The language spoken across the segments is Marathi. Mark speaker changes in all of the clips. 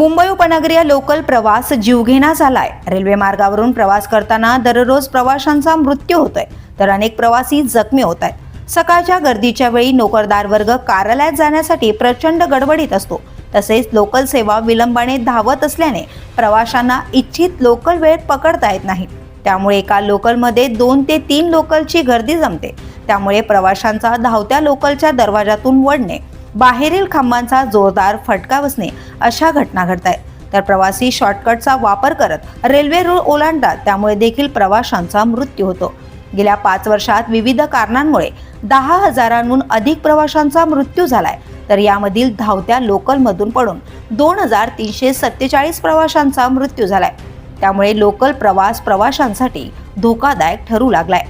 Speaker 1: मुंबई उपनगरीय लोकल प्रवास जीवघेणा झालाय रेल्वे मार्गावरून प्रवास करताना दररोज प्रवाशांचा मृत्यू होतोय तर अनेक प्रवासी जखमी होत आहेत सकाळच्या गर्दीच्या वेळी नोकरदार वर्ग कार्यालयात जाण्यासाठी प्रचंड गडबडीत असतो. तसेच लोकल सेवा विलंबाने धावत असल्याने प्रवाशांना इच्छित लोकल वेळेत पकडता येत नाही. त्यामुळे एका लोकलमध्ये दोन ते तीन लोकलची गर्दी जमते. त्यामुळे प्रवाशांचा धावत्या लोकलच्या दरवाजातून वडणे बाहेरील खांबांचा जोरदार फटका बसणे अशा घटना घडत आहेत. तर प्रवासी शॉर्टकटचा वापर करत रेल्वे रूळ ओलांडतात त्यामुळे देखील प्रवाशांचा मृत्यू होतो. गेल्या पाच वर्षात विविध कारणांमुळे दहा हजारांहून अधिक प्रवाशांचा मृत्यू झालाय. तर यामधील धावत्या लोकलमधून पडून दोन हजार तीनशे सत्तेचाळीस प्रवाशांचा मृत्यू झालाय. त्यामुळे लोकल प्रवास प्रवाशांसाठी धोकादायक ठरू लागलाय.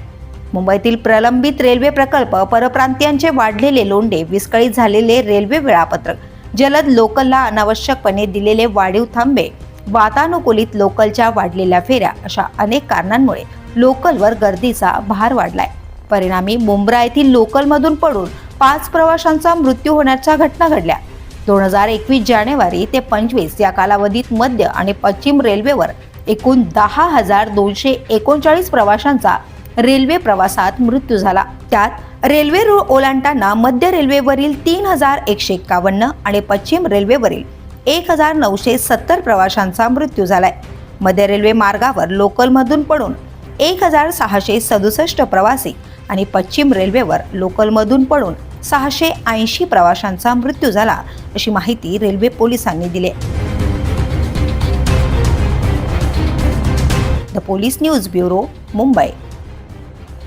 Speaker 1: मुंबईतील प्रलंबित रेल्वे प्रकल्प परप्रांतीयांचे वाढलेले लोंढे विस्कळीत झालेले रेल्वे वेळापत्रक जलद लोकलला अनावश्यकपणे दिलेले वाढीव थांबे वातानुकूलित लोकलच्या वाढलेल्या फेऱ्या अशा अनेक कारणांमुळे लोकलवर गर्दीचा भार वाढलाय. परिणामी मुंब्रा येथील लोकलमधून पडून पाच प्रवाशांचा मृत्यू होण्याच्या घटना घडल्या. दोन हजार एकवीस जानेवारी ते पंचवीस या कालावधीत मध्य आणि पश्चिम रेल्वेवर एकूण दहा हजार दोनशे एकोणचाळीस प्रवाशांचा रेल्वे प्रवासात मृत्यू झाला. त्यात रेल्वे रूळ ओलांडताना मध्य रेल्वेवरील तीन हजार एकशे एक्कावन्न आणि पश्चिम रेल्वेवरील एक हजार नऊशे सत्तर प्रवाशांचा मृत्यू झालाय. मध्य रेल्वे मार्गावर लोकलमधून पडून एक हजार सहाशे सदुसष्ट प्रवासी आणि पश्चिम रेल्वेवर लोकलमधून पडून सहाशे ऐंशी प्रवाशांचा मृत्यू झाला अशी माहिती रेल्वे पोलिसांनी दिली. The police news bureau Mumbai.